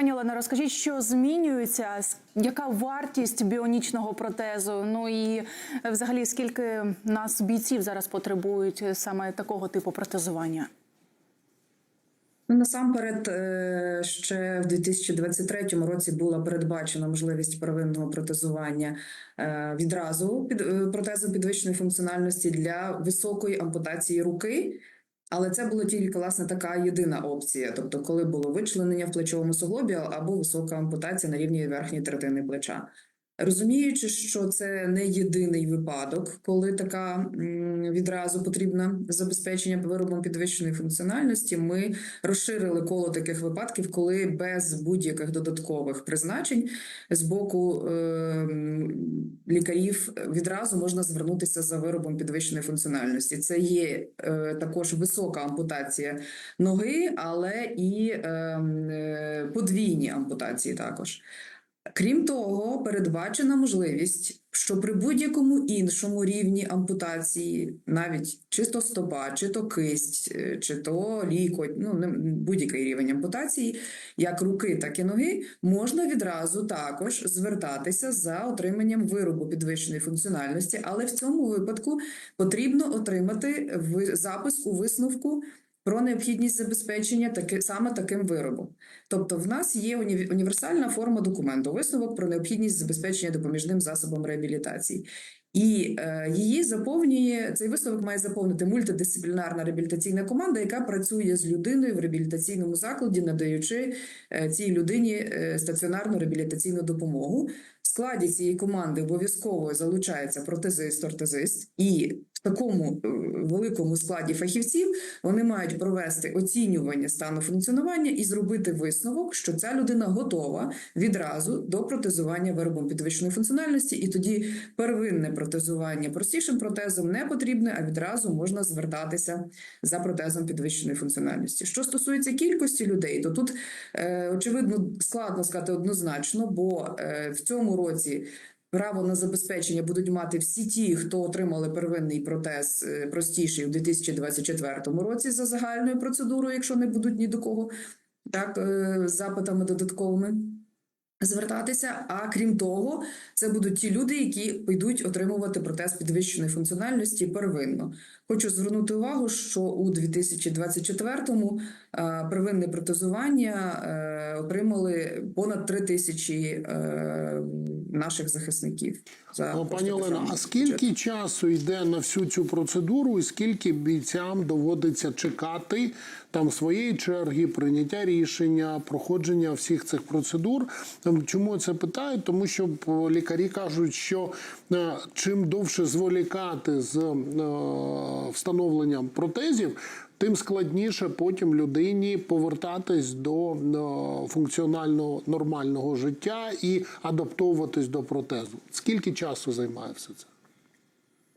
Пані Олено, розкажіть, що змінюється, яка вартість біонічного протезу? Ну і е, взагалі скільки нас бійців зараз потребують е, саме такого типу протезування? Ну, насамперед, е, ще в 2023 році була передбачена можливість первинного протезування відразу під протезу підвищеної функціональності для високої ампутації руки. Але це була тільки власне така єдина опція, тобто, коли було вичленення в плечовому суглобі або висока ампутація на рівні верхньої третини плеча. Розуміючи, що це не єдиний випадок, коли така відразу потрібна забезпечення виробом підвищеної функціональності, ми розширили коло таких випадків, коли без будь-яких додаткових призначень з боку е, лікарів відразу можна звернутися за виробом підвищеної функціональності. Це є е, також висока ампутація ноги, але і е, е, подвійні ампутації також. Крім того, передбачена можливість, що при будь-якому іншому рівні ампутації, навіть чи то стопа, чи то кисть, е, чи то лікоть, ну не- будь-який рівень ампутації, як руки, так і ноги, можна відразу також звертатися за отриманням виробу підвищеної функціональності, але в цьому випадку потрібно отримати запис у висновку. Про необхідність забезпечення таки саме таким виробом, тобто в нас є уні- універсальна форма документу, висновок про необхідність забезпечення допоміжним засобом реабілітації, і е, її заповнює цей висновок має заповнити мультидисциплінарна реабілітаційна команда, яка працює з людиною в реабілітаційному закладі, надаючи е, цій людині е, стаціонарну реабілітаційну допомогу. В складі цієї команди обов'язково залучається протезист, ортезист, і в такому е, великому складі фахівців вони мають провести оцінювання стану функціонування і зробити висновок, що ця людина готова відразу до протезування виробом підвищеної функціональності, і тоді первинне протезування простішим протезом не потрібне, а відразу можна звертатися за протезом підвищеної функціональності. Що стосується кількості людей, то тут е, очевидно складно сказати однозначно, бо е, в цьому році. Право на забезпечення будуть мати всі ті, хто отримали первинний протез е, простіший у 2024 році за загальною процедурою, якщо не будуть ні до кого так е, запитами додатковими звертатися. А крім того, це будуть ті люди, які підуть отримувати протез підвищеної функціональності первинно. Хочу звернути увагу, що у 2024-му е, первинне протезування е, отримали понад 3 тисячі е, наших захисників. За О, Пані Олена, а скільки бюджету. часу йде на всю цю процедуру, і скільки бійцям доводиться чекати там своєї черги, прийняття рішення, проходження всіх цих процедур? Ем, Чому це питаю? Тому що п, лікарі кажуть, що е, чим довше зволікати з е, встановленням протезів. Тим складніше потім людині повертатись до е, функціонального нормального життя і адаптовуватись до протезу. Скільки часу займає все це?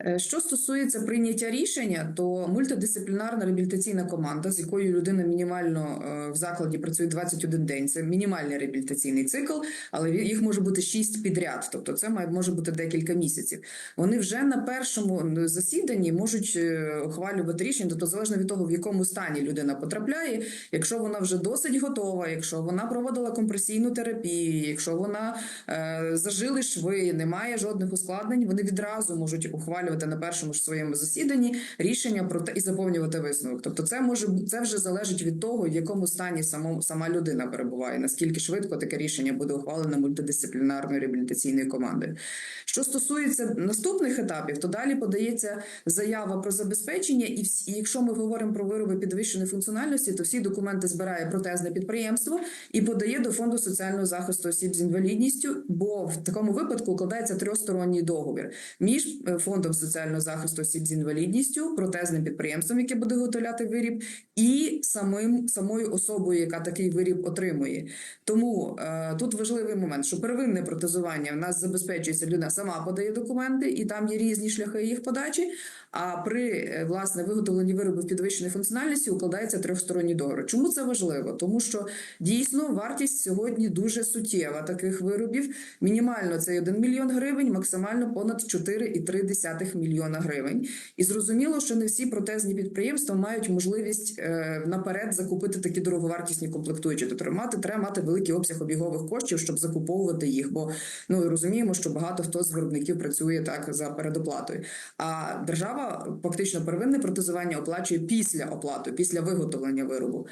Е, Що стосується прийняття рішення, то мультидисциплінарна реабілітаційна команда, з якою людина мінімально е, в закладі працює 21 день, це мінімальний реабілітаційний цикл, але їх може бути 6 підряд, тобто це має може бути декілька місяців. Вони вже на першому засіданні можуть е, ухвалювати рішення, тобто залежно від того, в якому стані людина потрапляє. Якщо вона вже досить готова, якщо вона проводила компресійну терапію, якщо вона е, зажили шви, немає жодних ускладнень, вони відразу можуть ухвалювати на першому ж своєму засіданні рішення про те і заповнювати висновок. Тобто, це може це вже залежить від того, в якому стані само, сама людина перебуває, наскільки швидко таке рішення буде ухвалене мультидисциплінарною реабілітаційною командою. Що стосується наступних етапів, то далі подається заява про забезпечення, і, всі, і якщо ми говоримо про вироби підвищеної функціональності, то всі документи збирає протезне підприємство і подає до фонду соціального захисту осіб з інвалідністю, бо в такому випадку укладається трьохсторонній договір між е, соціального захисту осіб з інвалідністю, протезним підприємством, яке буде виготовляти виріб, і самим самою особою, яка такий виріб отримує. Тому е, тут важливий момент, що первинне протезування в нас забезпечується людина сама подає документи, і там є різні шляхи їх подачі. А при е, власне виготовленні виробів підвищеної функціональності укладається трьохсторонній договір. Чому це важливо? Тому що дійсно вартість сьогодні дуже суттєва таких виробів. Мінімально це 1 мільйон гривень, максимально понад 4,3 2,2 мільйона гривень. І зрозуміло, що не всі протезні підприємства мають можливість е, наперед закупити такі дороговартісні комплектуючі. Тобто мати треба мати великий обсяг обігових коштів, щоб закуповувати їх. Бо ну розуміємо, що багато хто з виробників працює так за передоплатою. А держава фактично первинне протезування оплачує після оплати, після виготовлення виробу.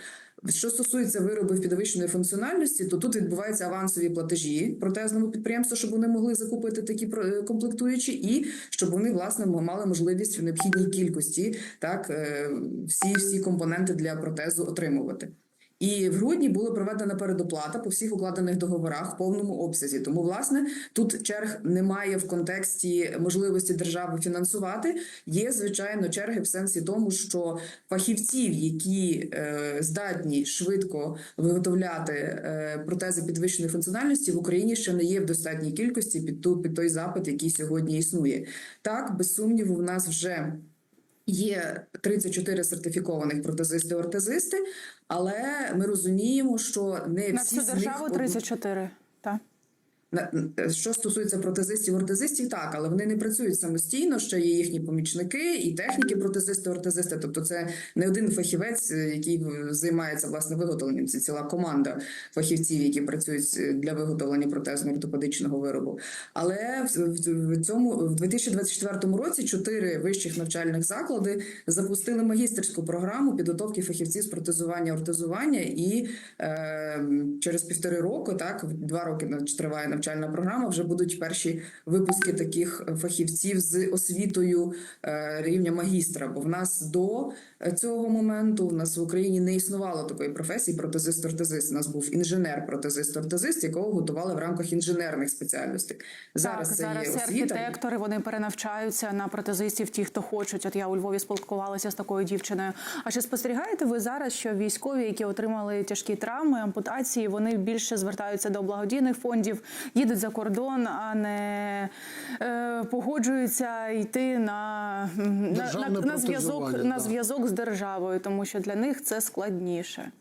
Що стосується виробів підвищеної функціональності, то тут відбуваються авансові платежі протезному підприємству, щоб вони могли закупити такі е, комплектуючі, і щоб вони власне мали можливість в необхідній кількості так е, всі, всі компоненти для протезу отримувати. І в грудні була проведена передоплата по всіх укладених договорах в повному обсязі. Тому, власне, тут черг немає в контексті можливості держави фінансувати. Є звичайно черги в сенсі тому, що фахівців, які е, здатні швидко виготовляти е, протези підвищеної функціональності в Україні, ще не є в достатній кількості під ту під той запит, який сьогодні існує. Так, без сумніву, в нас вже. Є 34 сертифікованих протезисти-ортезисти, але ми розуміємо, що не На всі всю державу 34, так? на- що стосується протезистів, ортезистів, так, але вони не працюють самостійно. Ще є їхні помічники і техніки, протезисти, ортезисти. Тобто, це не один фахівець, е, який займається власне виготовленням. Це ціла команда фахівців, які працюють е, для виготовлення протезно-ортопедичного виробу. Але в, цьому в 2024 році чотири вищих навчальних заклади запустили магістерську програму підготовки фахівців з протезування ортезування, і е, через півтори роки, так два роки триває навчальна програма. Вже будуть перші випуски таких фахівців з освітою е, рівня магістра. Бо в нас до цього моменту в нас в Україні не існувало такої професії протезист-ортезист. У нас був інженер-протезист-ортезист, якого готували в рамках інженерних спеціальностей. Зараз так, це зараз є освіта. архітектори, вони перенавчаються на протезистів, ті, хто хочуть. От я у Львові спілкувалася з такою дівчиною. А чи спостерігаєте ви зараз, що військові, які отримали тяжкі травми, ампутації, вони більше звертаються до благодійних фондів, їдуть за кордон, а не е, погоджуються йти на, на, на, на зв'язок на зв'язок з державою, тому що для них це складніше.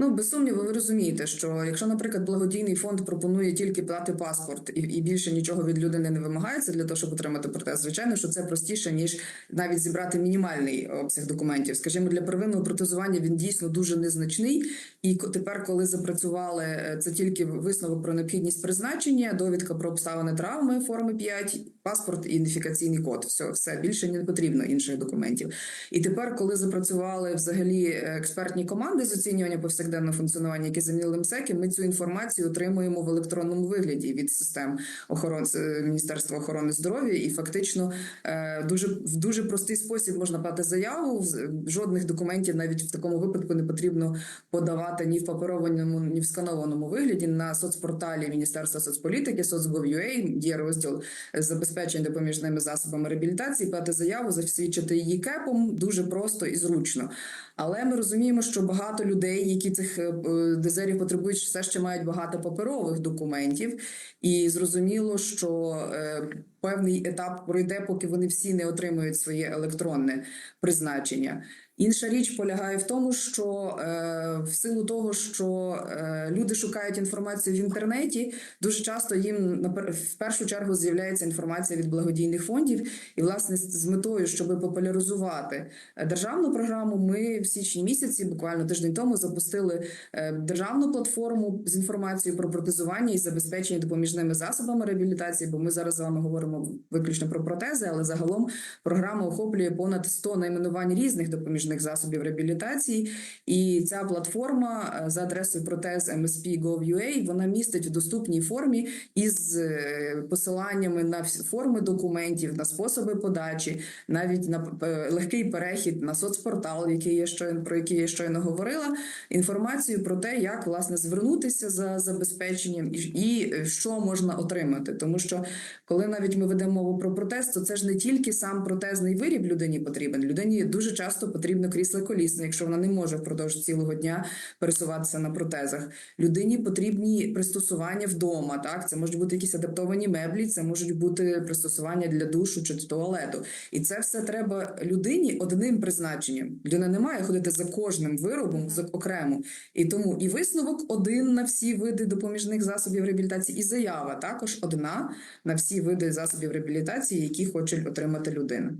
Ну, без сумніву, ви розумієте, що якщо, наприклад, благодійний фонд пропонує тільки плати паспорт і, і більше нічого від людини не вимагається для того, щоб отримати протез, звичайно, що це простіше ніж навіть зібрати мінімальний обсяг документів. Скажімо, для первинного протезування він дійсно дуже незначний. І тепер, коли запрацювали е, це тільки висновок про необхідність призначення, довідка про обставини травми форми 5, паспорт ідентифікаційний код. Все, все більше не потрібно інших документів. І тепер, коли запрацювали взагалі е, експертні команди з оцінювання повсякденного функціонування, які замінили МСЕКи, ми цю інформацію отримуємо в електронному вигляді від систем охорони е, Міністерства охорони здоров'я, і фактично е, дуже в дуже простий спосіб можна подати заяву. з- Жодних документів навіть в такому випадку не потрібно подавати ні в паперованому, ні в сканованому вигляді на соцпорталі Міністерства соцполітики, соцгов.ua є розділ забезпечення допоміжними засобами реабілітації, подати заяву, засвідчити її кепом дуже просто і зручно. Але ми розуміємо, що багато людей, які цих е, е, дезерів потребують, все ще мають багато паперових документів, і зрозуміло, що е, певний етап пройде, поки вони всі не отримують своє електронне призначення. Інша річ полягає в тому, що е, в силу того, що е, люди шукають інформацію в інтернеті, дуже часто їм в першу чергу з'являється інформація від благодійних фондів. І, власне, з з метою, щоб популяризувати е, державну програму, ми в січні місяці, буквально тиждень тому, запустили е, державну платформу з інформацією про протезування і забезпечення допоміжними засобами реабілітації. Бо ми зараз з вами говоримо виключно про протези, але загалом програма охоплює понад 100 найменувань різних допоміжних засобів реабілітації. І ця платформа е, за адресою протез MSP.gov.ua, вона містить в доступній формі із е, посиланнями на форми документів, на способи подачі, навіть на е, легкий перехід на соцпортал, який я щойно про який я щойно говорила, інформацію про те, як власне звернутися за забезпеченням і, що можна отримати. Тому що коли навіть ми ведемо мову про протез, то це ж не тільки сам протезний виріб людині потрібен. Людині дуже часто потрібен потрібно крісло колісне, якщо вона не може впродовж цілого дня пересуватися на протезах. Людині потрібні пристосування вдома. Так, це можуть бути якісь адаптовані меблі, це можуть бути пристосування для душу чи туалету. І це все треба людині одним призначенням. Людина не має ходити за кожним виробом за окремо. І тому і висновок один на всі види допоміжних засобів реабілітації, і заява також одна на всі види засобів реабілітації, які хоче отримати людина.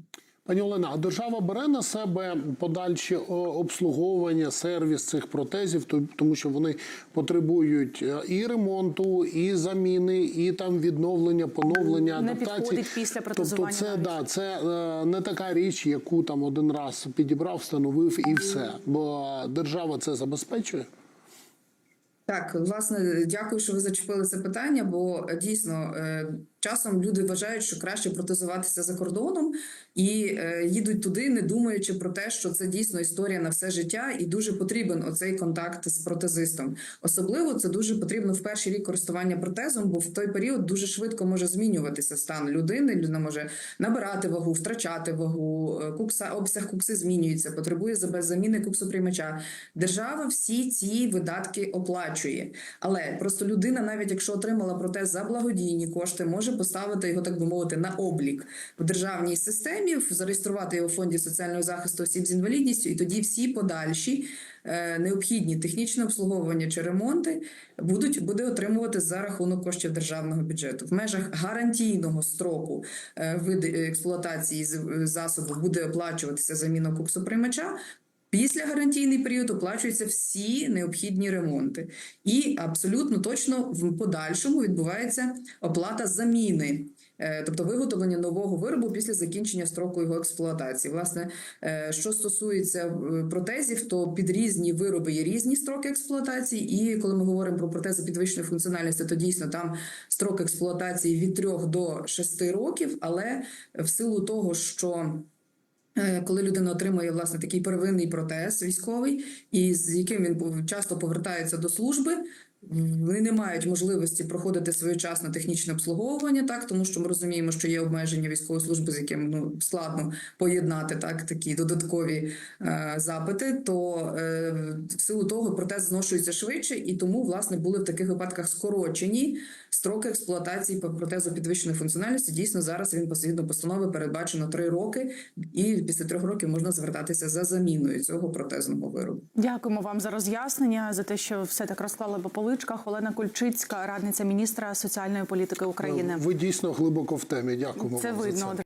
Пані Олена, а держава бере на себе подальші обслуговування, сервіс цих протезів, тому що вони потребують е, і ремонту, і заміни, і там відновлення, поновлення, Не адаптації. підходить після протезування Тобто, це навіть. да, це е, не така річ, яку там один раз підібрав, встановив і все. Бо держава це забезпечує. Так, власне, дякую, що ви зачепили це питання, бо е, дійсно часом люди вважають, що краще протезуватися за кордоном і е, їдуть туди, не думаючи про те, що це дійсно історія на все життя, і дуже потрібен оцей контакт з протезистом. Особливо це дуже потрібно в перший рік користування протезом, бо в той період дуже швидко може змінюватися стан людини. Людина може набирати вагу, втрачати вагу, е, кукса, обсяг кукси змінюється, потребує за- заміни куксоприймача. Держава всі ці видатки оплачує. Але просто людина, навіть якщо отримала протез за благодійні кошти, може поставити його, так би мовити, на облік в державній системі, зареєструвати його в фонді соціального захисту осіб з інвалідністю, і тоді всі подальші е, необхідні технічне обслуговування чи ремонти будуть буде отримувати за рахунок коштів державного бюджету в межах гарантійного строку е, види експлуатації засобу буде оплачуватися заміна куксоприймача. Після гарантійний період оплачуються всі необхідні ремонти, і абсолютно точно в подальшому відбувається оплата заміни, е, тобто виготовлення нового виробу після закінчення строку його експлуатації. Власне, е, що стосується е, протезів, то під різні вироби є різні строки експлуатації. І коли ми говоримо про протези підвищеної функціональності, то дійсно там строк експлуатації від 3 до 6 років, але в силу того, що Коли людина отримує власне такий первинний протез військовий, і з яким він часто повертається до служби, вони не мають можливості проходити своєчасне технічне обслуговування, так тому що ми розуміємо, що є обмеження військової служби, з яким ну складно поєднати так такі додаткові е, запити. То е, в силу того протез зношується швидше, і тому власне були в таких випадках скорочені строки експлуатації протезу підвищеної функціональності. Дійсно, зараз він згідно постанови передбачено три роки, і після трьох років можна звертатися за заміною цього протезного виробу. Дякуємо вам за роз'яснення, за те, що все так розклали по поличках. Олена Кульчицька, радниця міністра соціальної політики України. Ви дійсно глибоко в темі. Дякуємо. Це вам за видно.